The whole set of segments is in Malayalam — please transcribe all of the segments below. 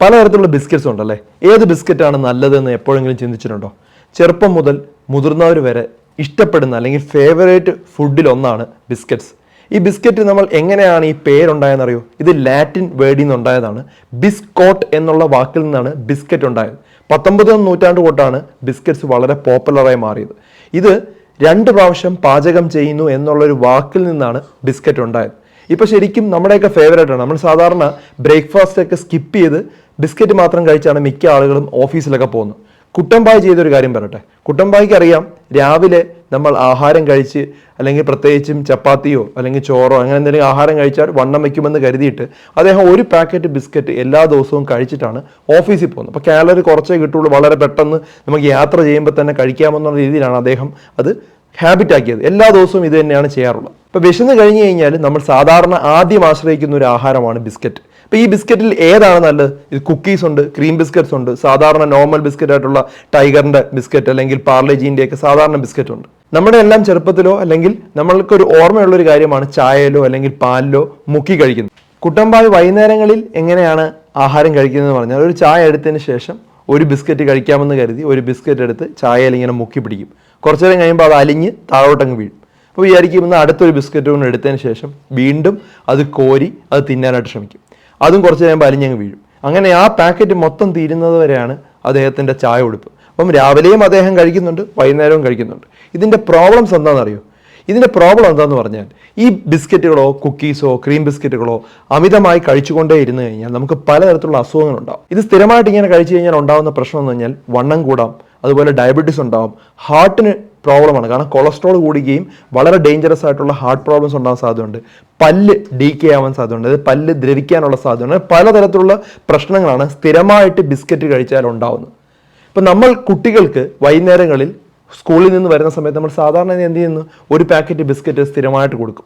പലതരത്തിലുള്ള ബിസ്ക്കറ്റ്സ് ഉണ്ടല്ലേ? ഏത് ബിസ്ക്കറ്റാണ് നല്ലതെന്ന് എപ്പോഴെങ്കിലും ചിന്തിച്ചിട്ടുണ്ടോ? ചെറുപ്പം മുതൽ മുതിർന്നവർ വരെ ഇഷ്ടപ്പെടുന്ന അല്ലെങ്കിൽ ഫേവറേറ്റ് ഫുഡിലൊന്നാണ് ബിസ്ക്കറ്റ്സ്. ഈ ബിസ്ക്കറ്റ് നമ്മൾ എങ്ങനെയാണ് ഈ പേരുണ്ടായെന്നറിയോ ഇത് ലാറ്റിൻ വേർഡിൽ നിന്നുണ്ടായതാണ്. ബിസ്കോട്ട് എന്നുള്ള വാക്കിൽ നിന്നാണ് ബിസ്ക്കറ്റ് ഉണ്ടായത്. പത്തൊമ്പതാം നൂറ്റാണ്ട് തൊട്ടാണ് ബിസ്ക്കറ്റ്സ് വളരെ പോപ്പുലറായി മാറിയത്. ഇത് രണ്ട് പ്രാവശ്യം പാചകം ചെയ്യുന്നു എന്നുള്ളൊരു വാക്കിൽ നിന്നാണ് ബിസ്ക്കറ്റ് ഉണ്ടായത്. ഇപ്പോൾ ശരിക്കും നമ്മുടെയൊക്കെ ഫേവറേറ്റ് ആണ്. നമ്മൾ സാധാരണ ബ്രേക്ക്ഫാസ്റ്റ് ഒക്കെ സ്കിപ്പ് ചെയ്ത് ബിസ്ക്കറ്റ് മാത്രം കഴിച്ചാണ് മിക്ക ആളുകളും ഓഫീസിലൊക്കെ പോകുന്നത്. കുട്ടമ്പായ ചെയ്തൊരു കാര്യം പറയട്ടെ. കുട്ടമ്പായിക്ക് അറിയാം രാവിലെ നമ്മൾ ആഹാരം കഴിച്ച് അല്ലെങ്കിൽ പ്രത്യേകിച്ചും ചപ്പാത്തിയോ അല്ലെങ്കിൽ ചോറോ അങ്ങനെ എന്തെങ്കിലും ആഹാരം കഴിച്ചാൽ വണ്ണം വയ്ക്കുമെന്ന് കരുതിയിട്ട് അദ്ദേഹം ഒരു പാക്കറ്റ് ബിസ്ക്കറ്റ് എല്ലാ ദിവസവും കഴിച്ചിട്ടാണ് ഓഫീസിൽ പോകുന്നത്. അപ്പോൾ കാലറി കുറച്ചേ കിട്ടുള്ളൂ വളരെ പെട്ടെന്ന് നമുക്ക് യാത്ര ചെയ്യുമ്പോൾ തന്നെ കഴിക്കാമെന്നുള്ള രീതിയിലാണ് അദ്ദേഹം അത് ഹാബിറ്റ് ആക്കിയത് എല്ലാ ദിവസവും ഇത് തന്നെയാണ് ചെയ്യാറുള്ളത്. ഇപ്പോൾ വിശന്ന് കഴിഞ്ഞ് കഴിഞ്ഞാൽ നമ്മൾ സാധാരണ ആദ്യം ആശ്രയിക്കുന്ന ഒരു ആഹാരമാണ് ബിസ്ക്കറ്റ്. അപ്പോൾ ഈ ബിസ്ക്കറ്റിൽ ഏതാണ് നല്ലത്? ഇത് കുക്കീസ് ഉണ്ട് ക്രീം ബിസ്ക്കറ്റ്സ് ഉണ്ട് സാധാരണ നോർമൽ ബിസ്ക്കറ്റ് ആയിട്ടുള്ള ടൈഗറിന്റെ ബിസ്ക്കറ്റ് അല്ലെങ്കിൽ പാർലേജീന്റെ ഒക്കെ സാധാരണ ബിസ്ക്കറ്റ് ഉണ്ട്. നമ്മുടെ എല്ലാം ചെറുപ്പത്തിലോ അല്ലെങ്കിൽ നമ്മൾക്ക് ഒരു ഓർമ്മയുള്ള ഒരു കാര്യമാണ് ചായയിലോ അല്ലെങ്കിൽ പാലിലോ മുക്കി കഴിക്കുന്നത്. കുട്ടമ്പായ വൈകുന്നേരങ്ങളിൽ എങ്ങനെയാണ് ആഹാരം കഴിക്കുന്നതെന്ന് പറഞ്ഞാൽ ഒരു ചായ എടുത്തതിന് ശേഷം ഒരു ബിസ്ക്കറ്റ് കഴിക്കാമെന്ന് കരുതി ഒരു ബിസ്ക്കറ്റ് എടുത്ത് ചായയിൽ ഇങ്ങനെ മുക്കി പിടിക്കും. കുറച്ചു നേരം കഴിയുമ്പോൾ അത് അലിഞ്ഞ് താഴോട്ടങ്ങ് വീഴും. അപ്പോൾ വിചാരിക്കും ഇന്ന് അടുത്തൊരു ബിസ്ക്കറ്റ് കൊണ്ട് എടുത്തതിന് ശേഷം വീണ്ടും അത് കോരി അത് തിന്നാനായിട്ട് ശ്രമിക്കും. അതും കുറച്ച് കഴിയുമ്പോൾ അലിഞ്ഞങ്ങ് വീഴും. അങ്ങനെ ആ പാക്കറ്റ് മൊത്തം തീരുന്നത് വരെയാണ് അദ്ദേഹത്തിന്റെ ചായ ഉടുപ്പ്. അപ്പം രാവിലെയും അദ്ദേഹം കഴിക്കുന്നുണ്ട് വൈകുന്നേരവും കഴിക്കുന്നുണ്ട്. ഇതിന്റെ പ്രോബ്ലംസ് എന്താണെന്നറിയോ? ഇതിന്റെ പ്രോബ്ലം എന്താന്ന് പറഞ്ഞാൽ ഈ ബിസ്ക്കറ്റുകളോ കുക്കീസോ ക്രീം ബിസ്ക്കറ്റുകളോ അമിതമായി കഴിച്ചുകൊണ്ടേ ഇരുന്ന് കഴിഞ്ഞാൽ നമുക്ക് പലതരത്തിലുള്ള അസുഖങ്ങളുണ്ടാവും. ഇത് സ്ഥിരമായിട്ട് ഇങ്ങനെ കഴിച്ചു കഴിഞ്ഞാൽ ഉണ്ടാകുന്ന പ്രശ്നം എന്ന് പറഞ്ഞാൽ വണ്ണം കൂടാം അതുപോലെ ഡയബറ്റീസ് ഉണ്ടാവും ഹാർട്ടിന് പ്രോബ്ലമാണ് കാരണം കൊളസ്ട്രോൾ കൂടുകയും വളരെ ഡേഞ്ചറസ് ആയിട്ടുള്ള ഹാർട്ട് പ്രോബ്ലംസ് ഉണ്ടാകാൻ സാധ്യതയുണ്ട്. പല്ല് ഡീക്കേ ആവാൻ സാധ്യതയുണ്ട്. അതായത് പല്ല് ദ്രവിക്കാനുള്ള സാധ്യതയുണ്ട്. പലതരത്തിലുള്ള പ്രശ്നങ്ങളാണ് സ്ഥിരമായിട്ട് ബിസ്ക്കറ്റ് കഴിച്ചാൽ ഉണ്ടാവുന്നത്. ഇപ്പം നമ്മൾ കുട്ടികൾക്ക് വൈകുന്നേരങ്ങളിൽ സ്കൂളിൽ നിന്ന് വരുന്ന സമയത്ത് നമ്മൾ സാധാരണ എന്ത് ചെയ്യുന്നു? ഒരു പാക്കറ്റ് ബിസ്ക്കറ്റ് സ്ഥിരമായിട്ട് കൊടുക്കും.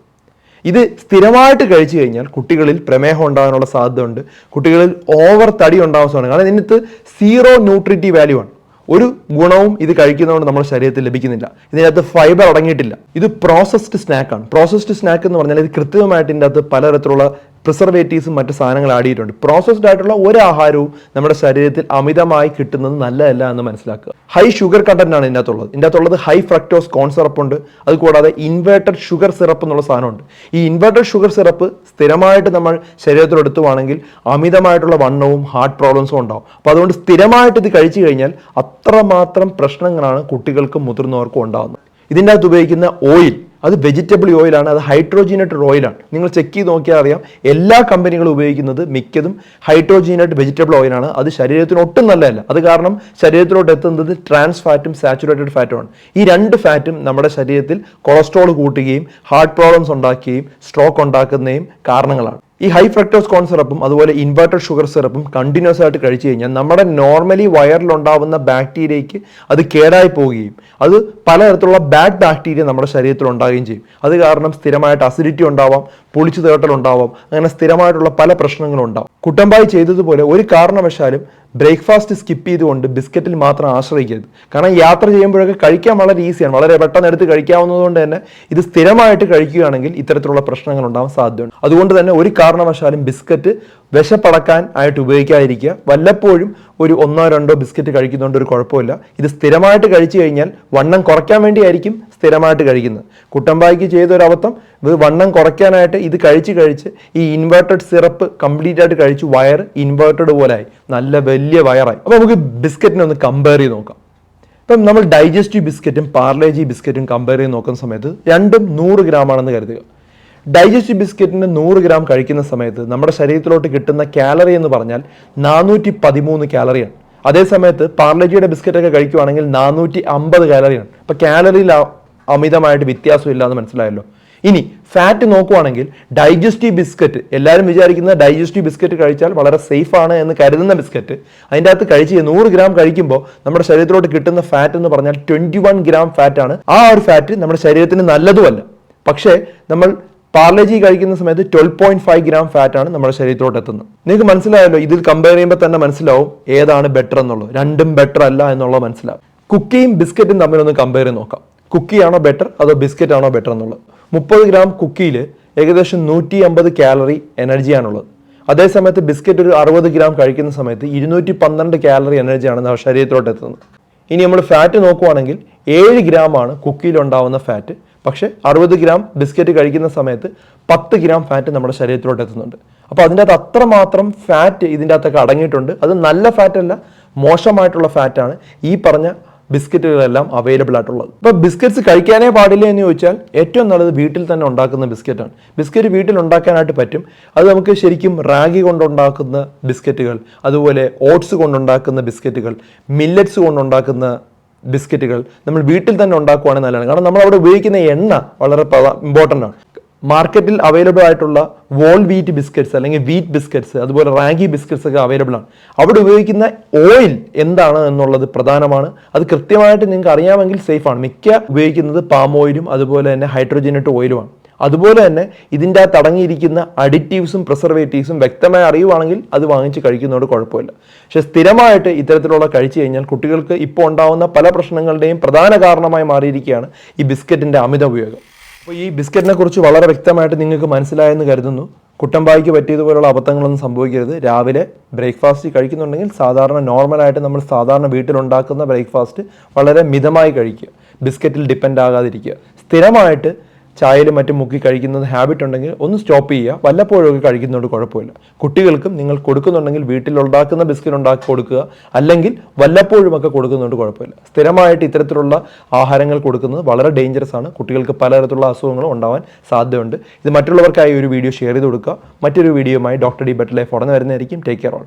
ഇത് സ്ഥിരമായിട്ട് കഴിച്ചു കഴിഞ്ഞാൽ കുട്ടികളിൽ പ്രമേഹം ഉണ്ടാകാനുള്ള സാധ്യതയുണ്ട്. കുട്ടികളിൽ ഓവർ തടി ഉണ്ടാകാൻ സാധ്യത കാരണം ഇതിനകത്ത് സീറോ ന്യൂട്രിറ്റി വാല്യൂ ആണ്. ഒരു ഗുണവും ഇത് കഴിക്കുന്നതുകൊണ്ട് നമ്മുടെ ശരീരത്തിൽ ലഭിക്കുന്നില്ല. ഇതിനകത്ത് ഫൈബർ അടങ്ങിയിട്ടില്ല. ഇത് പ്രോസസ്ഡ് സ്നാക്കാണ് പ്രോസസ്ഡ് സ്നാക്ക് എന്ന് പറഞ്ഞാൽ ഇത് കൃത്യമായിട്ട് ഇതിന്റെ അകത്ത് പലതരത്തിലുള്ള പ്രിസർവേറ്റീവ്സും മറ്റു സാധനങ്ങൾ ആഡ് ചെയ്തിട്ടുണ്ട്. പ്രോസസ്ഡ് ആയിട്ടുള്ള ഒരു ആഹാരവും നമ്മുടെ ശരീരത്തിൽ അമിതമായി കിട്ടുന്നത് നല്ലതല്ല എന്ന് മനസ്സിലാക്കുക. ഹൈ ഷുഗർ കണ്ടന്റ് ആണ് ഇതിന്റെ അകത്തുള്ളത് ഹൈ ഫ്രക്ടോസ് കോൺ സിറപ്പ് ഉണ്ട്. അതുകൂടാതെ ഇൻവേർട്ടഡ് ഷുഗർ സിറപ്പ് എന്നുള്ള സാധനമുണ്ട്. ഈ ഇൻവേർട്ടഡ് ഷുഗർ സിറപ്പ് സ്ഥിരമായിട്ട് നമ്മൾ ശരീരത്തിൽ എടുത്തുവാണെങ്കിൽ അമിതമായിട്ടുള്ള വണ്ണവും ഹാർട്ട് പ്രോബ്ലംസും ഉണ്ടാവും. അപ്പോൾ അതുകൊണ്ട് സ്ഥിരമായിട്ട് ഇത് കഴിച്ചു കഴിഞ്ഞാൽ അത്രമാത്രം പ്രശ്നങ്ങളാണ് കുട്ടികൾക്കും മുതിർന്നവർക്കും ഉണ്ടാകുന്നത് ഇതിന്റെ അകത്ത് ഉപയോഗിക്കുന്ന ഓയിൽ അത് വെജിറ്റബിൾ ഓയിലാണ് അത് ഹൈഡ്രോജീനേറ്റഡ് ഓയിലാണ് നിങ്ങൾ ചെക്ക് ചെയ്ത് നോക്കിയാൽ അറിയാം എല്ലാ കമ്പനികളും ഉപയോഗിക്കുന്നത് മിക്കതും ഹൈഡ്രോജീനേറ്റ് വെജിറ്റബിൾ ഓയിലാണ് അത് ശരീരത്തിന് ഒട്ടും നല്ലതല്ല. അത് കാരണം ശരീരത്തിലോട്ട് എത്തുന്നത് ട്രാൻസ് ഫാറ്റും സാച്ചുറേറ്റഡ് ഫാറ്റുമാണ് ഈ രണ്ട് ഫാറ്റും നമ്മുടെ ശരീരത്തിൽ കൊളസ്ട്രോൾ കൂട്ടുകയും ഹാർട്ട് പ്രോബ്ലംസ് ഉണ്ടാക്കുകയും സ്ട്രോക്ക് ഉണ്ടാക്കുന്നതും കാരണങ്ങളാണ്. ഈ ഹൈ ഫ്രക്ടോസ് കോൺ സിറപ്പും അതുപോലെ ഇൻവേർട്ടഡ് ഷുഗർ സിറപ്പും കണ്ടിന്യൂസ് ആയിട്ട് കഴിച്ചു കഴിഞ്ഞാൽ നമ്മുടെ നോർമലി വയറിൽ ഉണ്ടാവുന്ന ബാക്ടീരിയയ്ക്ക് അത് കേടായി പോവുകയും അത് പലതരത്തിലുള്ള ബാഡ് ബാക്ടീരിയ നമ്മുടെ ശരീരത്തിൽ ഉണ്ടാവുകയും ചെയ്യും. അത് കാരണം സ്ഥിരമായിട്ട് അസിഡിറ്റി ഉണ്ടാവാം പൊളിച്ചു തേട്ടൽ ഉണ്ടാവാം അങ്ങനെ സ്ഥിരമായിട്ടുള്ള പല പ്രശ്നങ്ങളും ഉണ്ടാവും. കുട്ടമ്പായി ചെയ്തതുപോലെ ഒരു കാരണവശാലും ബ്രേക്ക്ഫാസ്റ്റ് സ്കിപ്പ് ചെയ്തുകൊണ്ട് ബിസ്ക്കറ്റിൽ മാത്രം ആശ്രയിക്കരുത്. കാരണം യാത്ര ചെയ്യുമ്പോഴൊക്കെ കഴിക്കാൻ വളരെ ഈസിയാണ്. വളരെ പെട്ടെന്ന് എടുത്ത് കഴിക്കാവുന്നതുകൊണ്ട് തന്നെ ഇത് സ്ഥിരമായിട്ട് കഴിക്കുകയാണെങ്കിൽ ഇത്തരത്തിലുള്ള പ്രശ്നങ്ങൾ ഉണ്ടാവാൻ സാധ്യതയുണ്ട്. അതുകൊണ്ട് തന്നെ ഒരു കാരണവശാലും ബിസ്ക്കറ്റ് വിശപ്പടക്കാൻ ആയിട്ട് ഉപയോഗിക്കാതിരിക്കുക. വല്ലപ്പോഴും ഒരു ഒന്നോ രണ്ടോ ബിസ്ക്കറ്റ് കഴിക്കുന്നതുകൊണ്ട് ഒരു കുഴപ്പമില്ല. ഇത് സ്ഥിരമായിട്ട് കഴിച്ചു കഴിഞ്ഞാൽ വണ്ണം കുറയ്ക്കാൻ വേണ്ടിയായിരിക്കും സ്ഥിരമായിട്ട് കഴിക്കുന്നത്. കുട്ടമ്പായിക്ക് ചെയ്ത ഒരു അബദ്ധം ഇത് വണ്ണം കുറയ്ക്കാനായിട്ട് ഇത് കഴിച്ച് കഴിച്ച് ഈ ഇൻവേർട്ടഡ് സിറപ്പ് കംപ്ലീറ്റ് ആയിട്ട് കഴിച്ച് വയർ ഇൻവേർട്ടഡ് പോലായി. നല്ല വലിയ വയറായി. അപ്പോൾ നമുക്ക് ബിസ്ക്കറ്റിനെ ഒന്ന് കമ്പയർ ചെയ്ത് നോക്കാം. ഇപ്പം നമ്മൾ ഡൈജസ്റ്റീവ് ബിസ്ക്കറ്റും പാർലേജി ബിസ്ക്കറ്റും കമ്പയർ ചെയ്ത് നോക്കുന്ന സമയത്ത് രണ്ടും നൂറ് ഗ്രാം ആണെന്ന് കരുതുക. ഡൈജസ്റ്റീവ് ബിസ്ക്കറ്റിന് നൂറ് ഗ്രാം കഴിക്കുന്ന സമയത്ത് നമ്മുടെ ശരീരത്തിലോട്ട് കിട്ടുന്ന കാലറി എന്ന് പറഞ്ഞാൽ നാനൂറ്റി പതിമൂന്ന് കാലറിയാണ്. അതേ സമയത്ത് പാർലേജിയുടെ ബിസ്ക്കറ്റൊക്കെ കഴിക്കുവാണെങ്കിൽ നാനൂറ്റി അമ്പത് കാലറിയാണ്. അപ്പം കാലറിയിൽ അമിതമായിട്ട് വ്യത്യാസമില്ല എന്ന് മനസ്സിലായല്ലോ. ഇനി ഫാറ്റ് നോക്കുവാണെങ്കിൽ ഡൈജസ്റ്റീവ് ബിസ്ക്കറ്റ് എല്ലാവരും വിചാരിക്കുന്ന ഡൈജസ്റ്റീവ് ബിസ്ക്കറ്റ് കഴിച്ചാൽ വളരെ സേഫ് ആണ് എന്ന് കരുതുന്ന ബിസ്ക്കറ്റ് അതിന്റെ അകത്ത് കഴിച്ച് നൂറ് ഗ്രാം കഴിക്കുമ്പോൾ നമ്മുടെ ശരീരത്തിലോട്ട് കിട്ടുന്ന ഫാറ്റ് എന്ന് പറഞ്ഞാൽ ട്വന്റി വൺ ഗ്രാം ഫാറ്റാണ് ആ ഒരു ഫാറ്റ് നമ്മുടെ ശരീരത്തിന് നല്ലതുമല്ല. പക്ഷേ നമ്മൾ പാർലേജി കഴിക്കുന്ന സമയത്ത് twelve point five gram fat ആണ് നമ്മുടെ ശരീരത്തിലോട്ട് എത്തുന്നത്. നിങ്ങൾക്ക് മനസ്സിലായല്ലോ ഇതിൽ കമ്പയർ ചെയ്യുമ്പോൾ തന്നെ മനസ്സിലാവും ഏതാണ് ബെറ്റർ എന്നുള്ളത്. രണ്ടും ബെറ്റർ അല്ല എന്നുള്ളത് മനസ്സിലാവും. കുക്കിയും ബിസ്ക്കറ്റും തമ്മിലൊന്ന് കമ്പയർ ചെയ്ത് നോക്കാം. കുക്കിയാണോ ബെറ്റർ അതോ ബിസ്ക്കറ്റ് ആണോ ബെറ്റർ എന്നുള്ളത്. മുപ്പത് ഗ്രാം കുക്കിയിൽ ഏകദേശം നൂറ്റി അമ്പത് കാലറി എനർജിയാണുള്ളത് അതേസമയത്ത് ബിസ്ക്കറ്റ് ഒരു അറുപത് ഗ്രാം കഴിക്കുന്ന സമയത്ത് ഇരുന്നൂറ്റി പന്ത്രണ്ട് കാലറി എനർജിയാണ് നമ്മുടെ ശരീരത്തിലോട്ട് എത്തുന്നത്. ഇനി നമ്മൾ ഫാറ്റ് നോക്കുവാണെങ്കിൽ ഏഴ് ഗ്രാം ആണ് കുക്കിയിൽ ഉണ്ടാവുന്ന ഫാറ്റ് പക്ഷേ അറുപത് ഗ്രാം ബിസ്ക്കറ്റ് കഴിക്കുന്ന സമയത്ത് പത്ത് ഗ്രാം ഫാറ്റ് നമ്മുടെ ശരീരത്തിലോട്ട് എത്തുന്നുണ്ട്. അപ്പോൾ അതിന്റെ അകത്ത് അത്രമാത്രം ഫാറ്റ് ഇതിന്റെ അകത്തൊക്കെ അടങ്ങിയിട്ടുണ്ട്. അത് നല്ല ഫാറ്റ് അല്ല മോശമായിട്ടുള്ള ഫാറ്റാണ് ഈ പറഞ്ഞ ബിസ്ക്കറ്റുകളെല്ലാം അവൈലബിൾ ആയിട്ടുള്ളത്. ഇപ്പോൾ ബിസ്ക്കറ്റ്സ് കഴിക്കാനേ പാടില്ല എന്ന് ചോദിച്ചാൽ ഏറ്റവും നല്ലത് വീട്ടിൽ തന്നെ ഉണ്ടാക്കുന്ന ബിസ്ക്കറ്റാണ്. ബിസ്ക്കറ്റ് വീട്ടിൽ ഉണ്ടാക്കാനായിട്ട് പറ്റും. അത് നമുക്ക് ശരിക്കും റാഗി കൊണ്ടുണ്ടാക്കുന്ന ബിസ്ക്കറ്റുകൾ അതുപോലെ ഓട്സ് കൊണ്ടുണ്ടാക്കുന്ന ബിസ്ക്കറ്റുകൾ മില്ലറ്റ്സ് കൊണ്ടുണ്ടാക്കുന്ന ബിസ്ക്കറ്റുകൾ നമ്മൾ വീട്ടിൽ തന്നെ ഉണ്ടാക്കുവാണെങ്കിൽ നല്ലതാണ് കാരണം നമ്മൾ അവിടെ ഉപയോഗിക്കുന്ന എണ്ണ വളരെ ഇമ്പോർട്ടന്റ് ആണ്. മാർക്കറ്റിൽ അവൈലബിൾ ആയിട്ടുള്ള വോൾ വീറ്റ് ബിസ്ക്കറ്റ്സ് അല്ലെങ്കിൽ വീറ്റ് ബിസ്ക്കറ്റ്സ് അതുപോലെ റാങ്കി ബിസ്ക്കറ്റ്സ് ഒക്കെ അവൈലബിൾ ആണ്. അവിടെ ഉപയോഗിക്കുന്ന ഓയിൽ എന്താണ് എന്നുള്ളത് പ്രധാനമാണ്. അത് കൃത്യമായിട്ട് നിങ്ങൾക്ക് അറിയാമെങ്കിൽ സേഫ് ആണ്. മിക്ക ഉപയോഗിക്കുന്നത് പാം ഓയിലും അതുപോലെ തന്നെ ഹൈഡ്രോജനേറ്റ് ഓയിലുമാണ് അതുപോലെ തന്നെ ഇതിന്റെ അകത്ത് അടങ്ങിയിരിക്കുന്ന അഡിറ്റീവ്സും പ്രിസർവേറ്റീവ്സും വ്യക്തമായി അറിയുവാണെങ്കിൽ അത് വാങ്ങിച്ച് കഴിക്കുന്നതോട് കുഴപ്പമില്ല. പക്ഷേ സ്ഥിരമായിട്ട് ഇത്തരത്തിലുള്ള കഴിച്ചു കഴിഞ്ഞാൽ കുട്ടികൾക്ക് ഇപ്പോൾ ഉണ്ടാകുന്ന പല പ്രശ്നങ്ങളുടെയും പ്രധാന കാരണമായി മാറിയിരിക്കുകയാണ് ഈ ബിസ്ക്കറ്റിന്റെ അമിത ഉപയോഗം. അപ്പോൾ ഈ ബിസ്ക്കറ്റിനെ കുറിച്ച് വളരെ വ്യക്തമായിട്ട് നിങ്ങൾക്ക് മനസ്സിലായെന്ന് കരുതുന്നു. കുട്ടമ്പായിക്ക് പറ്റിയതുപോലുള്ള അബദ്ധങ്ങളൊന്നും സംഭവിക്കരുത്. രാവിലെ ബ്രേക്ക്ഫാസ്റ്റ് കഴിക്കുന്നുണ്ടെങ്കിൽ സാധാരണ നോർമലായിട്ട് നമ്മൾ സാധാരണ വീട്ടിലുണ്ടാക്കുന്ന ബ്രേക്ക്ഫാസ്റ്റ് വളരെ മിതമായി കഴിക്കുക. ബിസ്ക്കറ്റിൽ ഡിപ്പെൻഡ് ആകാതിരിക്കുക. സ്ഥിരമായിട്ട് ചായയിലും മറ്റും മുക്കി കഴിക്കുന്നത് ഹാബിറ്റ് ഉണ്ടെങ്കിൽ ഒന്ന് സ്റ്റോപ്പ് ചെയ്യുക. വല്ലപ്പോഴൊക്കെ കഴിക്കുന്നതുകൊണ്ട് കുഴപ്പമില്ല. കുട്ടികൾക്കും നിങ്ങൾ കൊടുക്കുന്നുണ്ടെങ്കിൽ വീട്ടിൽ ഉണ്ടാക്കുന്ന ബിസ്ക്കറ്റ് ഉണ്ടാക്കി കൊടുക്കുക. അല്ലെങ്കിൽ വല്ലപ്പോഴും ഒക്കെ കൊടുക്കുന്നതുകൊണ്ട് കുഴപ്പമില്ല. സ്ഥിരമായിട്ട് ഇത്തരത്തിലുള്ള ആഹാരങ്ങൾ കൊടുക്കുന്നത് വളരെ ഡേഞ്ചറസ് ആണ്. കുട്ടികൾക്ക് പലതരത്തിലുള്ള അസുഖങ്ങളും ഉണ്ടാവാൻ സാധ്യതയുണ്ട്. ഇത് മറ്റുള്ളവർക്കായി ഒരു വീഡിയോ ഷെയർ ചെയ്ത് കൊടുക്കുക. മറ്റൊരു വീഡിയോയുമായി ഡോക്ടർ ഡി ബെറ്റ് ലൈഫ് ഉടനെ വരുന്നതായിരിക്കും. Take care all